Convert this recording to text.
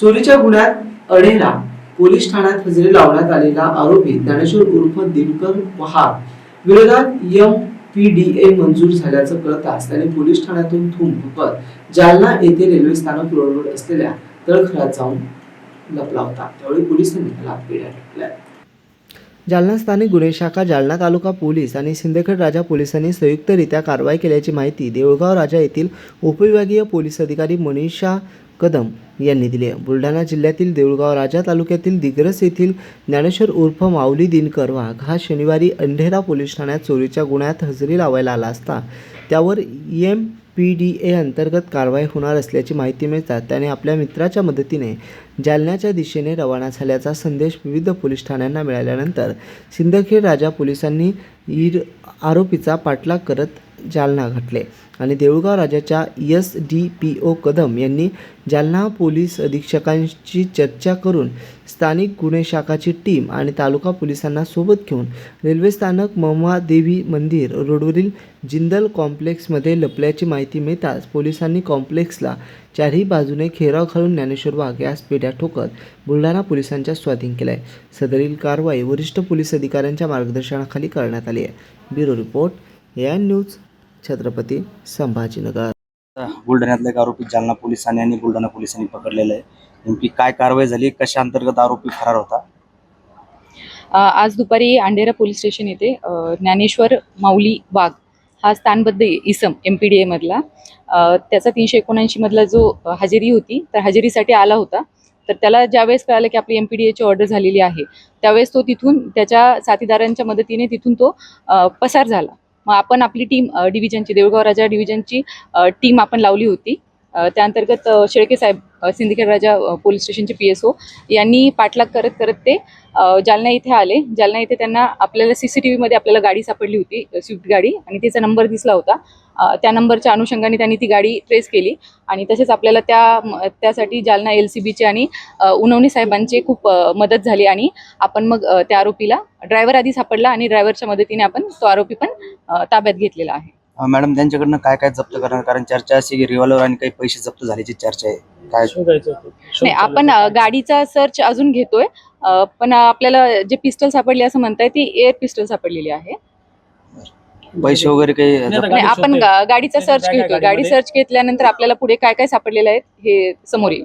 चोरीच्या गुन्ह्यात अडेला पोलीस ठाण्यात हजेरी लावण्यात आलेला आरोपी ज्ञानेश्वर उर्फ दिनकर पहार. विरोधात एम पी डी ए मंजूर झाल्याचं कळताच त्याने पोलीस ठाण्यातून थूम फुकत जालना येथे रेल्वे स्थानक रोडवर असलेल्या तळखळात जाऊन लपला होता. त्यावेळी पोलिसांनी त्याला पेड्या जालना स्थानिक गुन्हे शाखा जालना तालुका पोलीस आणि सिंदखेड राजा पोलिसांनी संयुक्तरित्या कारवाई केल्याची माहिती देऊळगाव राजा येथील उपविभागीय पोलीस अधिकारी मनीषा कदम यांनी दिली आहे. बुलढाणा जिल्ह्यातील देऊळगाव राजा तालुक्यातील दिग्रस येथील ज्ञानेश्वर उर्फ माऊली दिनकर वाघ हा शनिवारी अंधेरा पोलीस ठाण्यात चोरीच्या गुन्ह्यात हजेरी लावायला आला असता त्यावर एम पी डी ए अंतर्गत कारवाई होणार असल्याची माहिती मिळतात त्याने आपल्या मित्राच्या मदतीने जालन्याच्या दिशेने रवाना झाल्याचा संदेश विविध पोलीस ठाण्यांना मिळाल्यानंतर सिंदखेड राजा पोलिसांनी ईर आरोपीचा पाठलाग करत जालना घातले आणि देऊळगाव राजाच्या S D P O Kadam यांनी जालना पोलीस अधीक्षकांशी चर्चा करून स्थानिक गुन्हे शाखाची टीम आणि तालुका पोलिसांना सोबत घेऊन रेल्वे स्थानक मम्मादेवी मंदिर रोडवरील जिंदल कॉम्प्लेक्समध्ये लपल्याची माहिती मिळताच पोलिसांनी कॉम्प्लेक्सला चारही बाजूने घेराव घालून ज्ञानेश्वर वाघ यास पेट्या ठोकत बुलढाणा पोलिसांच्या स्वाधीन केलाय. सदरील कारवाई वरिष्ठ पोलीस अधिकाऱ्यांच्या मार्गदर्शनाखाली करण्यात आली आहे. ब्युरो रिपोर्ट या न्यूज छत्रपती संभाजीनगर. बुलढाण्यातला एक आरोपी जालना पोलिसांनी आणि बुलढाणा पोलिसांनी पकडलेला आहे. नेमकी काय कारवाई झाली? कशा अंतर्गत आरोपी फरार होता? आज दुपारी अंधेरा पोलीस स्टेशन येथे ज्ञानेश्वर माऊली वाघ हा स्थानबद्ध इसम एम पी डी एमधला त्याचा तीनशे एकोणऐंशीमधला जो हजेरी होती तर हजेरीसाठी आला होता. तर त्याला ज्यावेळेस कळालं की आपली एम पी डी एची ऑर्डर झालेली आहे त्यावेळेस तो तिथून त्याच्या साथीदारांच्या मदतीने तिथून तो पसार झाला. मग आपण आपली टीम डिव्हिजनची देऊळगाव राजा डिव्हिजनची टीम आपण लावली होती. त्या अंतर्गत शेळके साहेब सिंदखेड राजा पोलीस स्टेशनचे पी एस ओ यांनी पाठलाग करत करत ते जालना इथे आले. जालना इथे त्यांना आपल्याला सी सी टी व्हीमध्ये आपल्याला गाडी सापडली होती स्विफ्ट गाडी आणि तिचा नंबर दिसला होता. त्या नंबरच्या अनुषंगाने त्यांनी ती गाडी ट्रेस केली आणि तसेच आपल्याला त्या त्यासाठी जालना एल सी बीचे आणि उनवणी साहेबांची खूप मदत झाली आणि आपण मग त्या आरोपीला ड्रायव्हर आधी सापडला आणि ड्रायव्हरच्या मदतीने आपण तो आरोपी पण ताब्यात घेतलेला आहे. मॅडम त्यांच्याकडनं काय काय जप्त करणार? कारण चर्चा अशी की रिव्हॉल्वर आणि काही पैसे जप्त झाल्याची चर्चा आहे. काय? नाही आपण अ, गाडीचा सर्च अजून घेतोय. अ, पण आपल्याला जे पिस्टल सापडले असं म्हणताय ती एअर पिस्टल सापडलेली आहे. पैसे वगैरे काही जप्त? नाही आपण गा- गाडीचा सर्च काय काय घेतोय. गाडी गाडीमध्ये? सर्च घेतल्यानंतर आपल्याला पुढे काय काय सापडलेलं आहे हे समोर येईल.